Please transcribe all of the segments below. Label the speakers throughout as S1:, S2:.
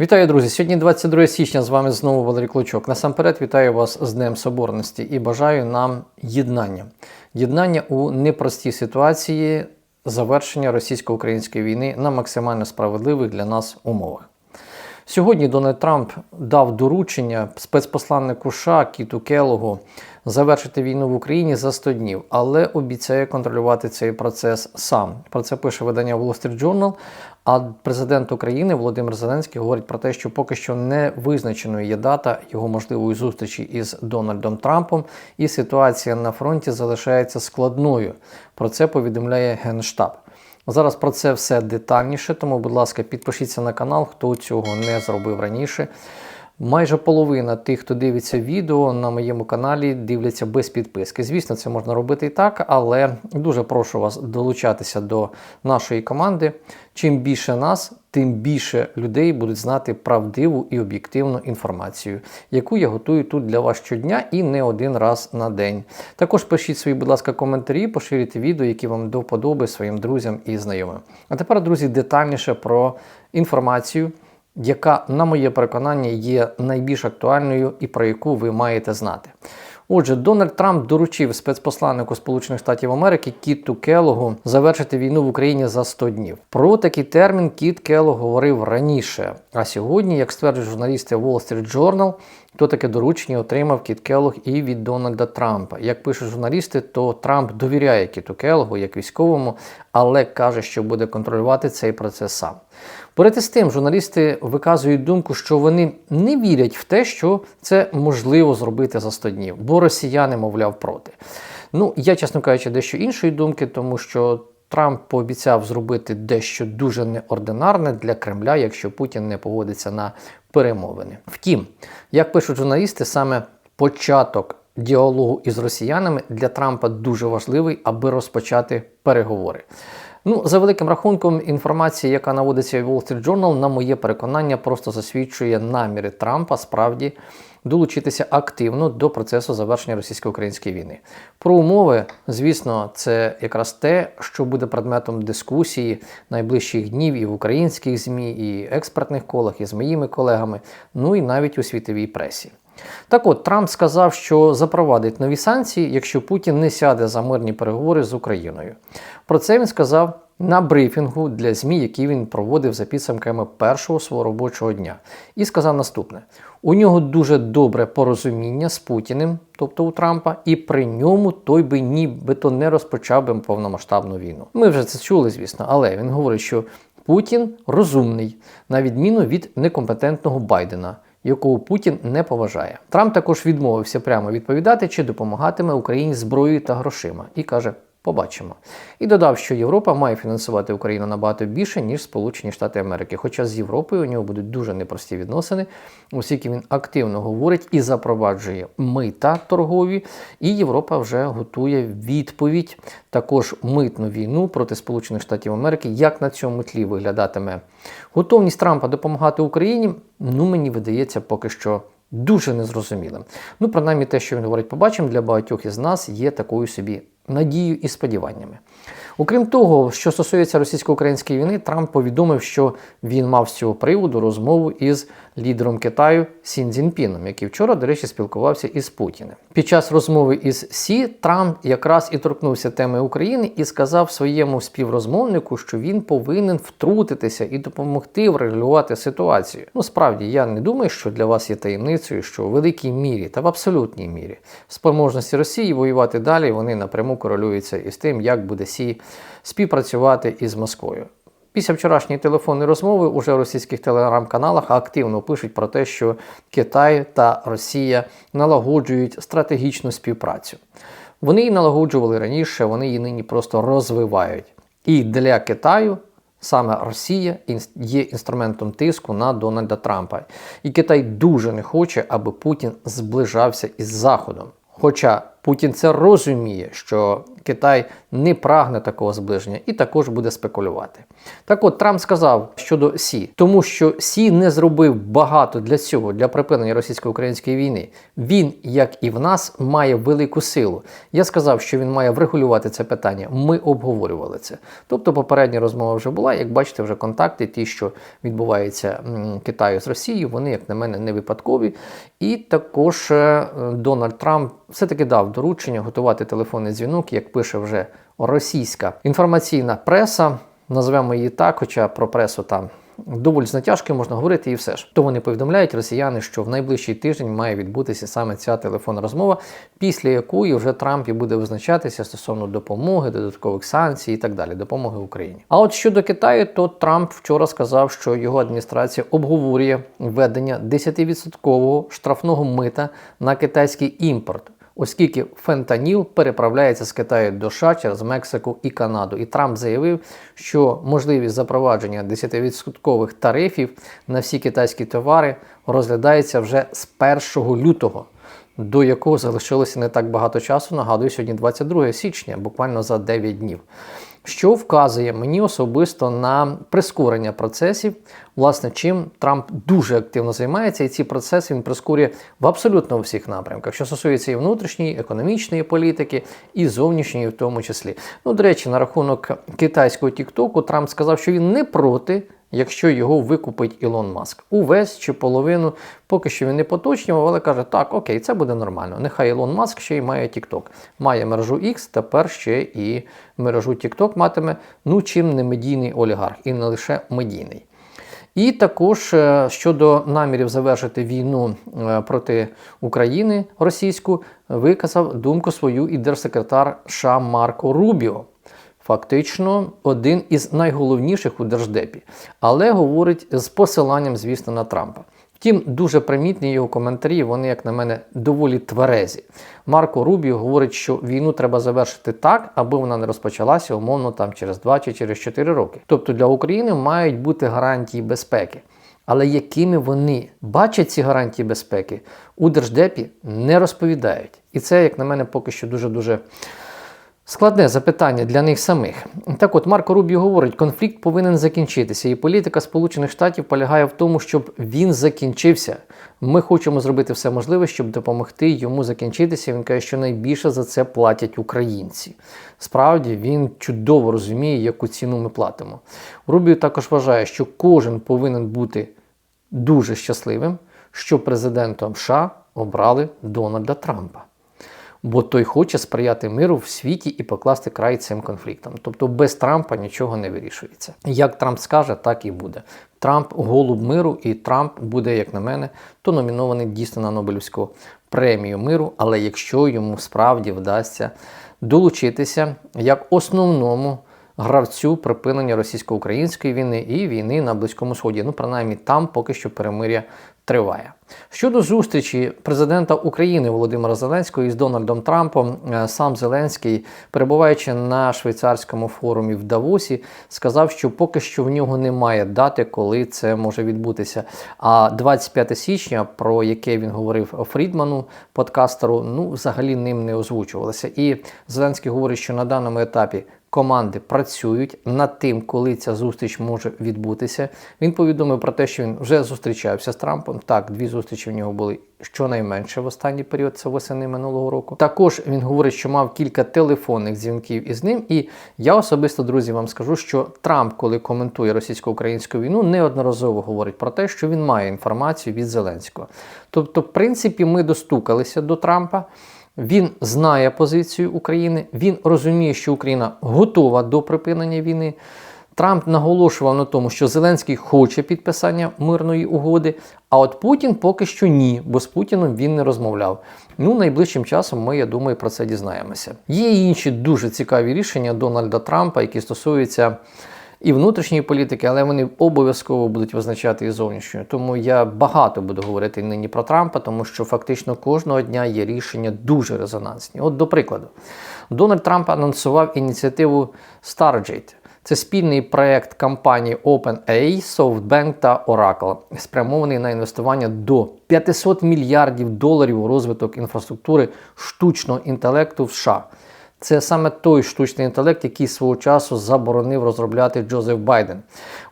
S1: Вітаю, друзі! Сьогодні 22 січня. З вами знову Валерій Клочок. Насамперед вітаю вас з Днем Соборності і бажаю нам єднання. Єднання у непростій ситуації завершення російсько-української війни на максимально справедливих для нас умовах. Сьогодні Дональд Трамп дав доручення спецпосланнику США Кіту Келогу завершити війну в Україні за 100 днів, але обіцяє контролювати цей процес сам. Про це пише видання Wall Street Journal. А президент України Володимир Зеленський говорить про те, що поки що не визначеною є дата його можливої зустрічі із Дональдом Трампом, і ситуація на фронті залишається складною. Про це повідомляє Генштаб. Зараз про це все детальніше, тому, будь ласка, підпишіться на канал, хто цього не зробив раніше. Майже половина тих, хто дивиться відео на моєму каналі, дивляться без підписки. Звісно, це можна робити і так, але дуже прошу вас долучатися до нашої команди. Чим більше нас, тим більше людей будуть знати правдиву і об'єктивну інформацію, яку я готую тут для вас щодня і не один раз на день. Також пишіть свої, будь ласка, коментарі, поширюйте відео, які вам до вподоби своїм друзям і знайомим. А тепер, друзі, детальніше про інформацію яка, на моє переконання, є найбільш актуальною і про яку ви маєте знати. Отже, Дональд Трамп доручив спецпосланнику Сполучених Штатів Америки Кіту Келогу завершити війну в Україні за 100 днів. Про такий термін Кіт Келог говорив раніше. А сьогодні, як стверджують журналісти Wall Street Journal, то таке доручення отримав Кіт Келог і від Дональда Трампа. Як пишуть журналісти, то Трамп довіряє Кіту Келогу як військовому, але каже, що буде контролювати цей процес сам. Поряд із тим, журналісти виказують думку, що вони не вірять в те, що це можливо зробити за 100 днів, бо росіяни, мовляв, проти. Ну, я, чесно кажучи, дещо іншої думки, тому що Трамп пообіцяв зробити дещо дуже неординарне для Кремля, якщо Путін не погодиться на перемовини. Втім, як пишуть журналісти, саме початок діалогу із росіянами для Трампа дуже важливий, аби розпочати переговори. Ну, за великим рахунком, інформація, яка наводиться в Wall Street Journal, на моє переконання, просто засвідчує наміри Трампа справді долучитися активно до процесу завершення російсько-української війни. Про умови, звісно, це якраз те, що буде предметом дискусії найближчих днів і в українських ЗМІ, і експертних колах, і з моїми колегами, ну і навіть у світовій пресі. Так от Трамп сказав, що запровадить нові санкції, якщо Путін не сяде за мирні переговори з Україною. Про це він сказав на брифінгу для ЗМІ, який він проводив за підсумками першого свого робочого дня, і сказав наступне: у нього дуже добре порозуміння з Путіним, тобто у Трампа, і при ньому той би нібито не розпочав би повномасштабну війну. Ми вже це чули, звісно, але він говорить, що Путін розумний, на відміну від некомпетентного Байдена якого Путін не поважає. Трамп також відмовився прямо відповідати, чи допомагатиме Україні зброєю та грошима, і каже. Побачимо. І додав, що Європа має фінансувати Україну набагато більше, ніж Сполучені Штати Америки. Хоча з Європою у нього будуть дуже непрості відносини, оскільки він активно говорить і запроваджує мита торгові, і Європа вже готує відповідь, також митну війну проти Сполучених Штатів Америки. Як на цьому тлі виглядатиме готовність Трампа допомагати Україні? Ну мені видається, поки що. Дуже незрозумілим. Ну, принаймні, те, що він говорить, побачимо, для багатьох із нас є такою собі надією і сподіваннями. Окрім того, що стосується російсько-української війни, Трамп повідомив, що він мав з цього приводу розмову із лідером Китаю Сін Цзіньпіном, який вчора, до речі, спілкувався із Путіним. Під час розмови із Сі Трамп якраз і торкнувся теми України і сказав своєму співрозмовнику, що він повинен втрутитися і допомогти врегулювати ситуацію. Ну, справді, я не думаю, що для вас є таємницею, що у великій мірі та в абсолютній мірі спроможності Росії воювати далі вони напряму корелюються із тим, як буде Сі співпрацювати із Москвою. Після вчорашньої телефонної розмови уже в російських телеграм-каналах активно пишуть про те, що Китай та Росія налагоджують стратегічну співпрацю. Вони її налагоджували раніше, вони її нині просто розвивають. І для Китаю саме Росія є інструментом тиску на Дональда Трампа. І Китай дуже не хоче, аби Путін зближався із Заходом. Хоча Путін це розуміє, що Китай не прагне такого зближення і також буде спекулювати. Так от Трамп сказав щодо Сі, тому що Сі не зробив багато для цього, для припинення російсько-української війни. Він, як і в нас, має велику силу. Я сказав, що він має врегулювати це питання. Ми обговорювали це. Тобто, попередня розмова вже була. Як бачите, вже контакти, ті, що відбуваються Китаю з Росією, вони, як на мене, не випадкові. І також е, Дональд Трамп все-таки дав доручення готувати телефонний дзвінок, як пише вже російська інформаційна преса. Назвемо її так, хоча про пресу там доволі з натяжки можна говорити і все ж. То вони повідомляють росіяни, що в найближчий тиждень має відбутися саме ця телефонна розмова, після якої вже Трамп і буде визначатися стосовно допомоги, додаткових санкцій і так далі, допомоги Україні. А от щодо Китаю, то Трамп вчора сказав, що його адміністрація обговорює введення 10% штрафного мита на китайський імпорт оскільки фентаніл переправляється з Китаю до США через Мексику і Канаду. І Трамп заявив, що можливість запровадження 10% тарифів на всі китайські товари розглядається вже з 1 лютого. До якого залишилося не так багато часу, нагадую, сьогодні 22 січня, буквально за 9 днів що вказує мені особисто на прискорення процесів, власне, чим Трамп дуже активно займається, і ці процеси він прискорює в абсолютно всіх напрямках, що стосується і внутрішньої, економічної політики, і зовнішньої, в тому числі. Ну, до речі, на рахунок китайського Тіктоку Трамп сказав, що він не проти якщо його викупить Ілон Маск. Увесь чи половину, поки що він не поточнював, але каже, так, окей, це буде нормально. Нехай Ілон Маск ще й має TikTok. Має мережу X, тепер ще і мережу TikTok матиме, ну чим не медійний олігарх, і не лише медійний. І також е, щодо намірів завершити війну е, проти України російську, виказав думку свою і держсекретар США Марко Рубіо фактично один із найголовніших у держдепі, але говорить з посиланням, звісно, на Трампа. Втім, дуже примітні його коментарі, вони, як на мене, доволі тверезі. Марко Рубіо говорить, що війну треба завершити так, аби вона не розпочалася умовно там через 2 чи через 4 роки. Тобто для України мають бути гарантії безпеки. Але якими вони бачать ці гарантії безпеки у держдепі не розповідають. І це, як на мене, поки що дуже дуже. Складне запитання для них самих. Так от Марко Рубіо говорить, конфлікт повинен закінчитися, і політика Сполучених Штатів полягає в тому, щоб він закінчився. Ми хочемо зробити все можливе, щоб допомогти йому закінчитися. Він каже, що найбільше за це платять українці. Справді він чудово розуміє, яку ціну ми платимо. Рубіо також вважає, що кожен повинен бути дуже щасливим, що президентом США обрали Дональда Трампа бо той хоче сприяти миру в світі і покласти край цим конфліктам. Тобто без Трампа нічого не вирішується. Як Трамп скаже, так і буде. Трамп голуб миру, і Трамп буде, як на мене, то номінований дійсно на Нобелівську премію миру. Але якщо йому справді вдасться долучитися як основному гравцю припинення російсько-української війни і війни на Близькому Сході. Ну, принаймні, там поки що перемиря триває. Щодо зустрічі президента України Володимира Зеленського із Дональдом Трампом, е, сам Зеленський, перебуваючи на швейцарському форумі в Давосі, сказав, що поки що в нього немає дати, коли це може відбутися. А 25 січня, про яке він говорив Фрідману, подкастеру, ну взагалі ним не озвучувалося. І Зеленський говорить, що на даному етапі команди працюють над тим, коли ця зустріч може відбутися. Він повідомив про те, що він вже зустрічався з Трампом. Так, дві зустрічі в нього були щонайменше в останній період, це восени минулого року. Також він говорить, що мав кілька телефонних дзвінків із ним. І я особисто, друзі, вам скажу, що Трамп, коли коментує російсько-українську війну, неодноразово говорить про те, що він має інформацію від Зеленського. Тобто, в принципі, ми достукалися до Трампа. Він знає позицію України, він розуміє, що Україна готова до припинення війни. Трамп наголошував на тому, що Зеленський хоче підписання мирної угоди, а от Путін поки що ні, бо з Путіном він не розмовляв. Ну, найближчим часом ми, я думаю, про це дізнаємося. Є інші дуже цікаві рішення Дональда Трампа, які стосуються і внутрішньої політики, але вони обов'язково будуть визначати і зовнішньою. Тому я багато буду говорити нині про Трампа, тому що фактично кожного дня є рішення дуже резонансні. От, до прикладу, Дональд Трамп анонсував ініціативу Stargate. Це спільний проект компаній OpenAI, SoftBank та Oracle, спрямований на інвестування до 500 мільярдів доларів у розвиток інфраструктури штучного інтелекту в США. Це саме той штучний інтелект, який свого часу заборонив розробляти Джозеф Байден.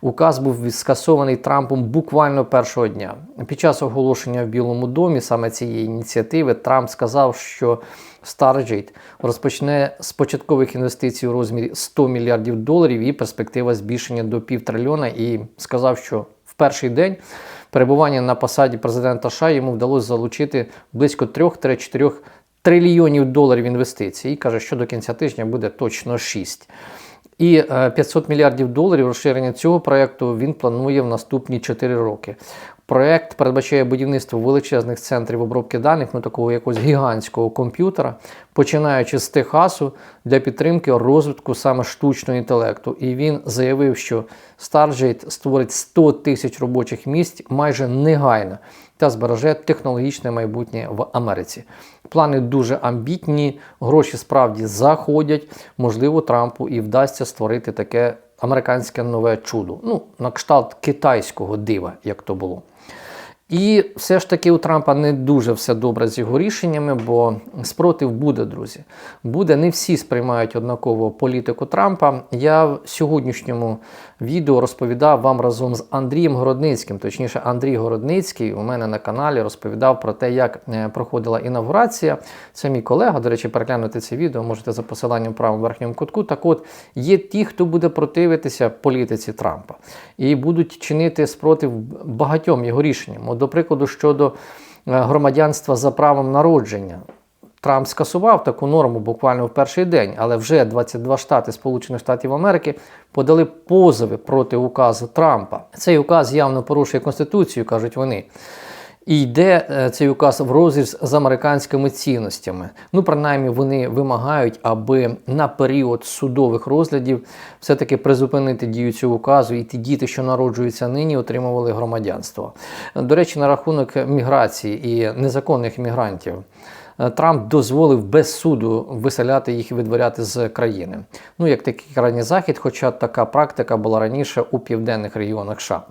S1: Указ був скасований Трампом буквально першого дня. Під час оголошення в Білому домі саме цієї ініціативи Трамп сказав, що Stargate розпочне з початкових інвестицій у розмірі 100 мільярдів доларів і перспектива збільшення до півтрильйона. І сказав, що в перший день перебування на посаді президента США йому вдалося залучити близько 3-4 трильйонів доларів інвестицій. І каже, що до кінця тижня буде точно 6. І 500 мільярдів доларів розширення цього проєкту він планує в наступні 4 роки. Проєкт передбачає будівництво величезних центрів обробки даних, ну такого якогось гігантського комп'ютера, починаючи з Техасу для підтримки розвитку саме штучного інтелекту. І він заявив, що Stargate створить 100 тисяч робочих місць майже негайно та збереже технологічне майбутнє в Америці. Плани дуже амбітні, гроші справді заходять. Можливо, Трампу і вдасться створити таке американське нове чудо. Ну, на кшталт китайського дива, як то було. І все ж таки у Трампа не дуже все добре з його рішеннями, бо спротив буде, друзі. Буде, не всі сприймають однаково політику Трампа. Я в сьогоднішньому відео розповідав вам разом з Андрієм Городницьким, точніше, Андрій Городницький у мене на каналі розповідав про те, як е, проходила інавгурація. Це мій колега. До речі, переглянути це відео можете за посиланням в правому верхньому кутку. Так от є ті, хто буде противитися політиці Трампа і будуть чинити спротив багатьом його рішенням. До прикладу, щодо е, громадянства за правом народження. Трамп скасував таку норму буквально в перший день, але вже 22 штати Сполучених Штатів Америки подали позови проти указу Трампа. Цей указ явно порушує Конституцію, кажуть вони. І йде е, цей указ в розріз з американськими цінностями. Ну, принаймні, вони вимагають, аби на період судових розглядів все-таки призупинити дію цього указу, і ті діти, що народжуються нині, отримували громадянство. До речі, на рахунок міграції і незаконних мігрантів. Е, Трамп дозволив без суду виселяти їх і видворяти з країни. Ну, як такий крайній захід, хоча така практика була раніше у південних регіонах США.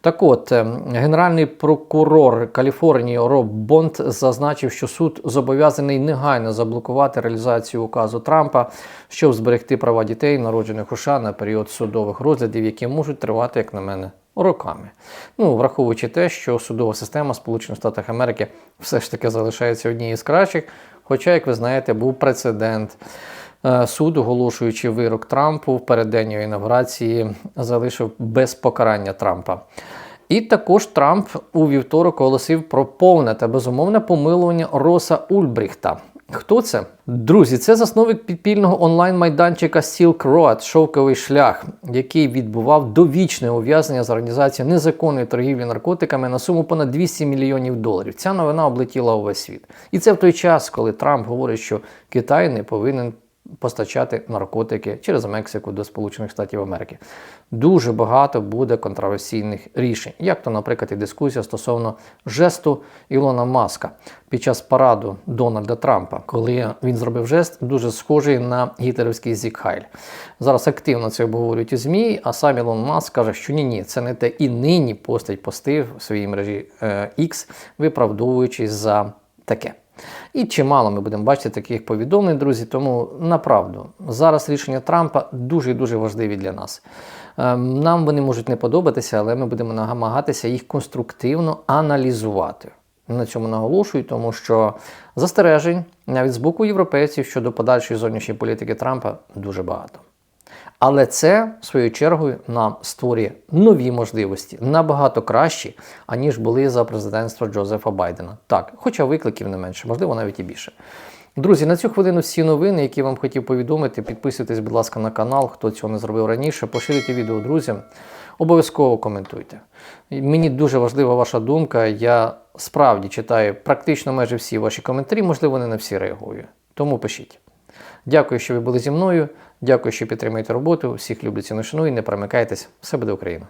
S1: Так от, е, генеральний прокурор Каліфорнії Роб Бонд зазначив, що суд зобов'язаний негайно заблокувати реалізацію указу Трампа, щоб зберегти права дітей, народжених у США на період судових розглядів, які можуть тривати, як на мене, роками. Ну, враховуючи те, що судова система Сполучених Штатів Америки все ж таки залишається однією з кращих. Хоча, як ви знаєте, був прецедент. Е, суд, оголошуючи вирок Трампу в переддень його інавгурації, залишив без покарання Трампа. І також Трамп у вівторок оголосив про повне та безумовне помилування Роса Ульбріхта. Хто це? Друзі, це засновник підпільного онлайн-майданчика Silk Road Шовковий шлях, який відбував довічне ув'язнення з організацією незаконної торгівлі наркотиками на суму понад 200 мільйонів доларів. Ця новина облетіла увесь світ. І це в той час, коли Трамп говорить, що Китай не повинен постачати наркотики через Мексику до Сполучених Штатів Америки. Дуже багато буде контроверсійних рішень, як то, наприклад, і дискусія стосовно жесту Ілона Маска під час параду Дональда Трампа, коли він зробив жест, дуже схожий на гітлерівський зікхайль. Зараз активно це обговорюють у ЗМІ, а сам Ілон Маск каже, що ні, ні, це не те і нині постать постив в своїй мережі е, X, виправдовуючись за таке. І чимало ми будемо бачити таких повідомлень, друзі. Тому направду зараз рішення Трампа дуже і дуже важливі для нас. Ем, нам вони можуть не подобатися, але ми будемо намагатися їх конструктивно аналізувати. На цьому наголошую, тому що застережень навіть з боку європейців щодо подальшої зовнішньої політики Трампа дуже багато. Але це, в свою чергу, нам створює нові можливості набагато кращі, аніж були за президентства Джозефа Байдена. Так, хоча викликів не менше, можливо, навіть і більше. Друзі, на цю хвилину всі новини, які вам хотів повідомити. Підписуйтесь, будь ласка, на канал, хто цього не зробив раніше. Поширюйте відео друзям. Обов'язково коментуйте. Мені дуже важлива ваша думка. Я справді читаю практично майже всі ваші коментарі, можливо, не на всі реагую. Тому пишіть. Дякую, що ви були зі мною. Дякую, що підтримуєте роботу. Всіх люблю ціну і Не промикайтесь. Все буде Україна!